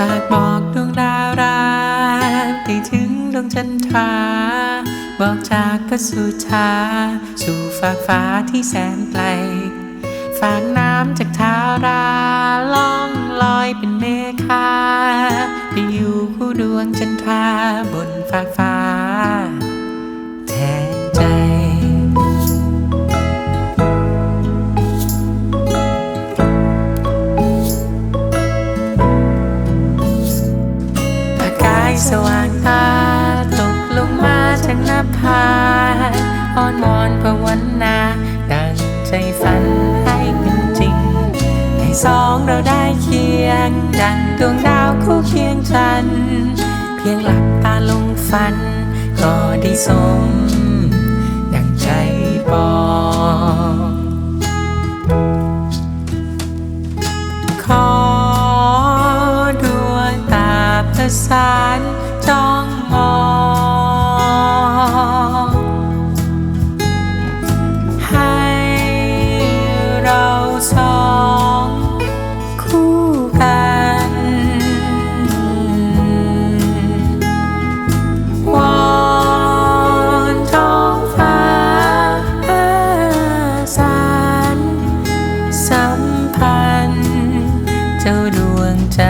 สาดหอกดวงดาราที่ถึงดวงจันทราบอกจากพระสุชาสู่ฟากฟ้าที่แสนไกลฝากน้ำจากทาราล่องลอยเป็นเมฆาไปอยู่คู่ดวงจันทราบนฟากฟ้า สว่างตาตกลงมาจากหน้าผาอ้อนวอนภาวนาดังใจฝันให้เป็นจริง ให้สองเราได้เคียง ดังดวงดาวคู่เคียงจันทร์เพียงหลับตาลงฝัน ก็ได้สม สานจ้องมองให้เราสองคู่กัน วอนท้องฟ้าสานสัมพันธ์เจ้าดวงใจ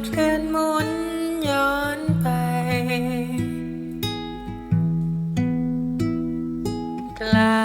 ดเกินหมุนย้อนไป กลา